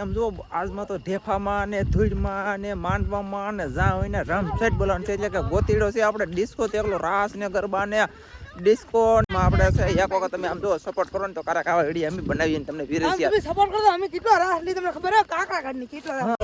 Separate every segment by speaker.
Speaker 1: આમ જો આજમાં તો ઢેફામાં ને ધૂળમાં ને માંડવામાં ને જા હોય ને રમઝટ બોલવાનું છે. એટલે કે ગોતીડો છે આપણે ડિસ્કો છે એકલો રાસ ને ગરબા ને ડિસ્કો માં આપણે છે એક વખત તમે આમ જો સપોર્ટ કરો ને તો કારક આવા વીડિયો અમે બનાવીને તમને
Speaker 2: આમ
Speaker 1: વિરસ્યા
Speaker 2: તમે સપોર્ટ કરો અમે કેટલો રાસ લઈ તમને ખબર હે? કાકરા કાઢની કેટલો રાસ.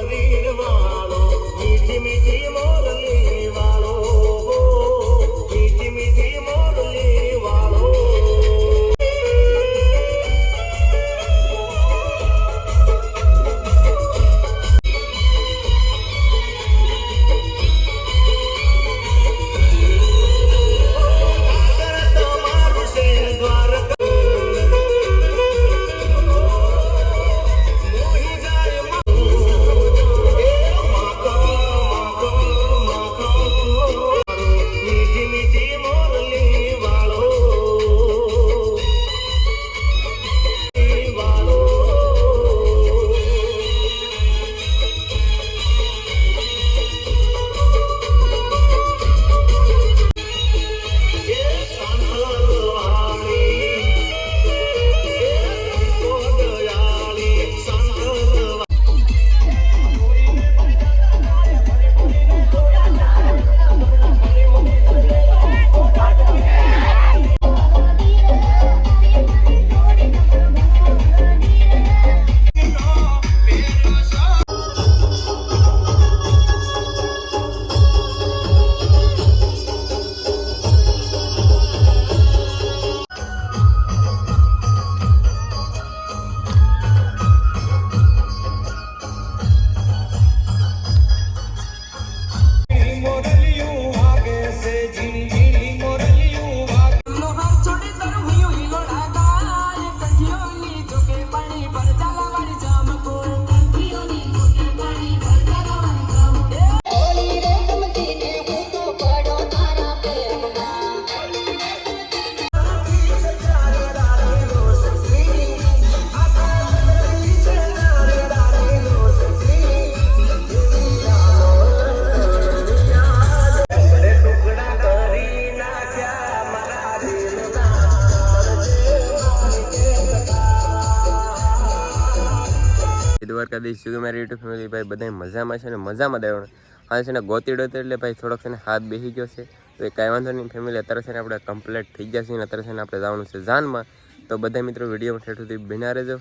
Speaker 3: દ્વારકાધીશ શું મારી યુટ્યુબ ફેમિલી ભાઈ બધા મજામાં છે ને મજામાં દેવાનું હા છે ને ગોતીડો હતો એટલે ભાઈ થોડોક છે ને હાથ બેસી ગયો છે. તો એ કાંઈ વાંધો નહીં ફેમિલી અત્યારે છે ને આપણે કમ્પ્લીટ થઈ ગયા છીએ અત્યારે છે ને આપણે જવાનું છે જાનમાં. તો બધા મિત્રો વિડીયોમાં ઠેઠ સુધી બિના રહેજો.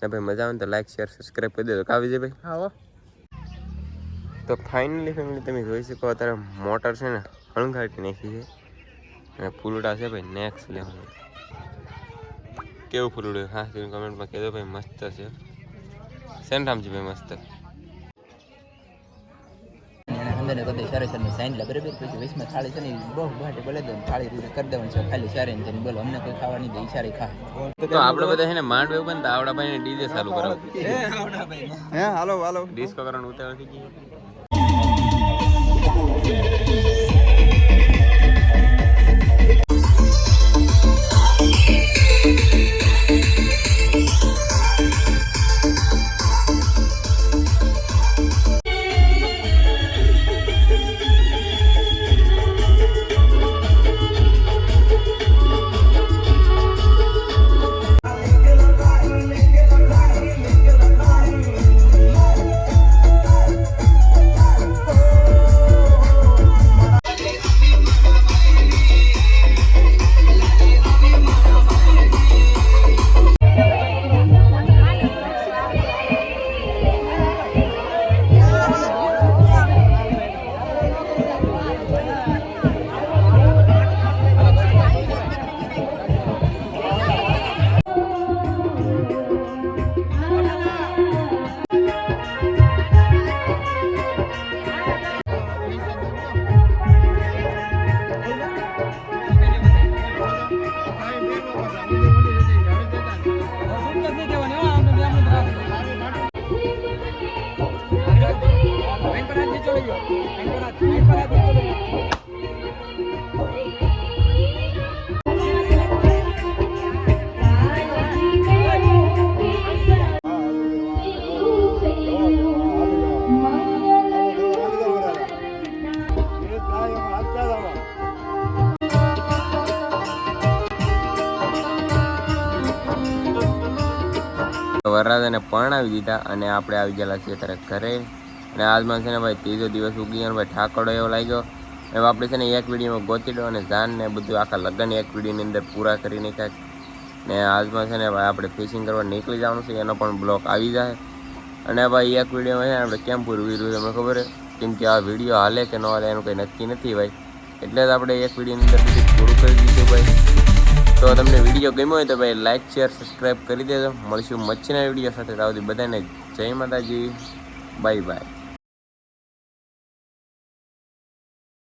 Speaker 3: ને ભાઈ મજા આવે તો લાઈક શેર સબસ્ક્રાઈબ કરી દેજો. કાવી ભાઈ?
Speaker 1: હા
Speaker 3: તો ફાઇનલી ફેમિલી તમે જોઈ શકો અત્યારે મોટર છે ને હણઘાટી નાખી છે. અને ફૂલડા છે ભાઈ નેક્સ્ટ લેવાનું. કેવું ફૂલડું? હા કમેન્ટમાં કહેજો ભાઈ મસ્ત છે. સેન રામજી ભાઈ મસ્ત.
Speaker 4: અંદર કદી સારે સારે સાઈન લે બરાબર પછી વીસમાં થાળી છે ને બહુ ભાટે બોલે દે થાળી પૂરી કરી દેવાની છે. ખાલી સારે ને બોલો અમને કોઈ ખાવાની દે ઈ સારી ખા.
Speaker 3: તો આપણે બધા છે ને માંડ બનતા આવડા ભાઈ ડીજે ચાલુ કરાવ.
Speaker 1: હે હાલો હાલો.
Speaker 3: ડિસ્કો કરવાનું ઉતાવળ થઈ ગઈ. વરરાજને যাও এক દીધા અને આપણે આવી ગયેલા છીએ ત્યારે ઘરે. અને આજમાં છે ને ભાઈ ત્રીજો દિવસ ઉગી ગયો ભાઈ ઠાકડો એવો લાગ્યો. હવે આપણે છે ને એક વિડીયોમાં ગોતી અને જાન ને બધું આખા લગ્ન એક વિડીયોની અંદર પૂરા કરી નાખ્યા ને આજમાં છે ને ભાઈ આપણે ફિશિંગ કરવા નીકળી જવાનું છે, એનો પણ બ્લોક આવી જાય. અને ભાઈ એક વિડીયોમાં છે ને આપણે કેમ પૂરું કર્યું તમને ખબર છે? કેમ કે આ વીડિયો હાલે કે ન હાલે એનું કંઈ નક્કી નથી ભાઈ. એટલે જ આપણે એક વિડીયોની અંદર બધું પૂરું કરી દીધું ભાઈ. તો તમને વીડિયો ગમ્યો હોય તો ભાઈ લાઈક શેર સબસ્ક્રાઈબ કરી દેજો. મળશું મચ્છીના વીડિયો સાથે તાવથી બધાને જય માતાજી. Bye bye